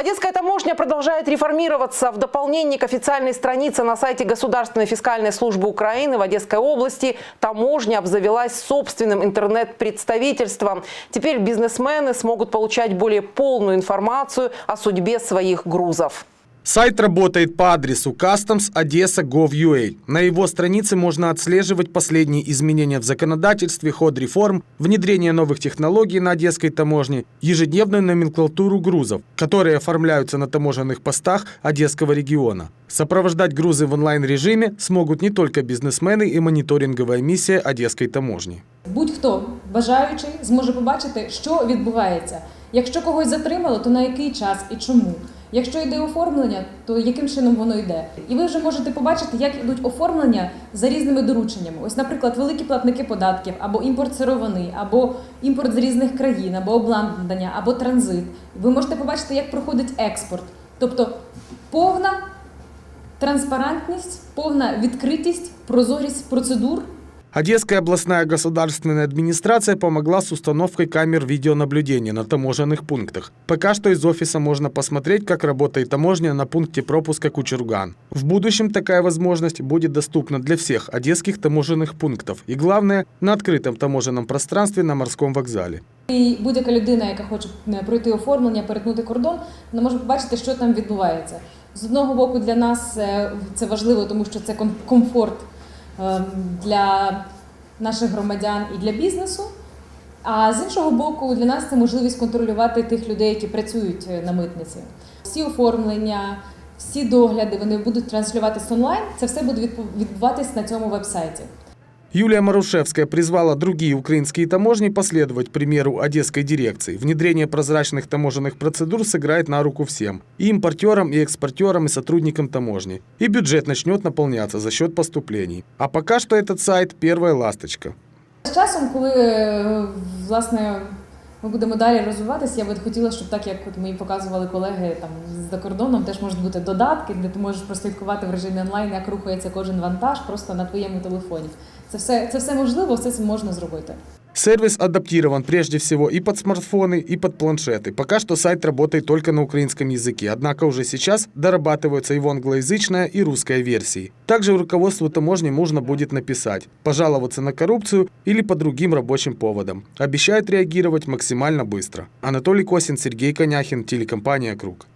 Одесская таможня продолжает реформироваться. В дополнение к официальной странице на сайте Государственной фискальной службы Украины в Одесской области таможня обзавелась собственным интернет-представительством. Теперь бизнесмены смогут получать более полную информацию о судьбе своих грузов. Сайт работает по адресу customs.odessa.gov.ua. На его странице можно отслеживать последние изменения в законодательстве, ход реформ, внедрение новых технологий на одесской таможне, ежедневную номенклатуру грузов, которые оформляются на таможенных постах Одесского региона. Сопровождать грузы в онлайн-режиме смогут не только бизнесмены и мониторинговая миссия Одесской таможни. Будь-хто бажаючий зможе побачити, що відбувається. Якщо когось затримало, то на який час і чому. Якщо йде оформлення, то яким чином воно йде. І ви вже можете побачити, як йдуть оформлення за різними дорученнями. Ось, наприклад, великі платники податків, або імпорт сировини, або імпорт з різних країн, або обладнання, або транзит. Ви можете побачити, як проходить експорт. Тобто повна транспарентність, повна відкритість, прозорість процедур Одесская областная государственная администрация помогла с установкой камер видеонаблюдения на таможенных пунктах. Пока что из офиса можно посмотреть, как работает таможня на пункте пропуска Кучурган. В будущем такая возможность будет доступна для всех одесских таможенных пунктов и, главное, на открытом таможенном пространстве на морском вокзале. І будь-яка людина, яка хоче е, пройти оформлення, перетнути кордон, вона може побачити, що там відбувається. З одного боку, для нас е, це важливо, тому що це ком- комфорт е, для наших громадян і для бізнесу. А з іншого боку, для нас це можливість контролювати тих людей, які працюють е, на митниці. Всі оформлення, всі догляди вони будуть транслюватися онлайн. Це все буде відбу- відбуватись на цьому вебсайті. Юлия Марушевская призвала другие украинские таможни последовать примеру одесской дирекции. Внедрение прозрачных таможенных процедур сыграет на руку всем. И импортерам, и экспортерам, и сотрудникам таможни. И бюджет начнет наполняться за счет поступлений. А пока что этот сайт – первая ласточка. З часом, е, власне ми будемо далі розвиватися, я би хотіла, щоб так як от мені показували колеги там за кордоном, теж можуть бути додатки, де ти можеш прослідкувати в режимі онлайн, як рухається кожен вантаж просто на твоєму телефоні. Це все, це все можливо, все це можна зробити. Сервис адаптирован прежде всего и под смартфоны, и под планшеты. Пока что сайт работает только на украинском языке, однако уже сейчас дорабатываются его англоязычная и русская версии. Также руководству таможни можно будет написать, пожаловаться на коррупцию или по другим рабочим поводам. Обещают реагировать максимально быстро. Анатолий Косин, Сергей Коняхин, телекомпания «Круг».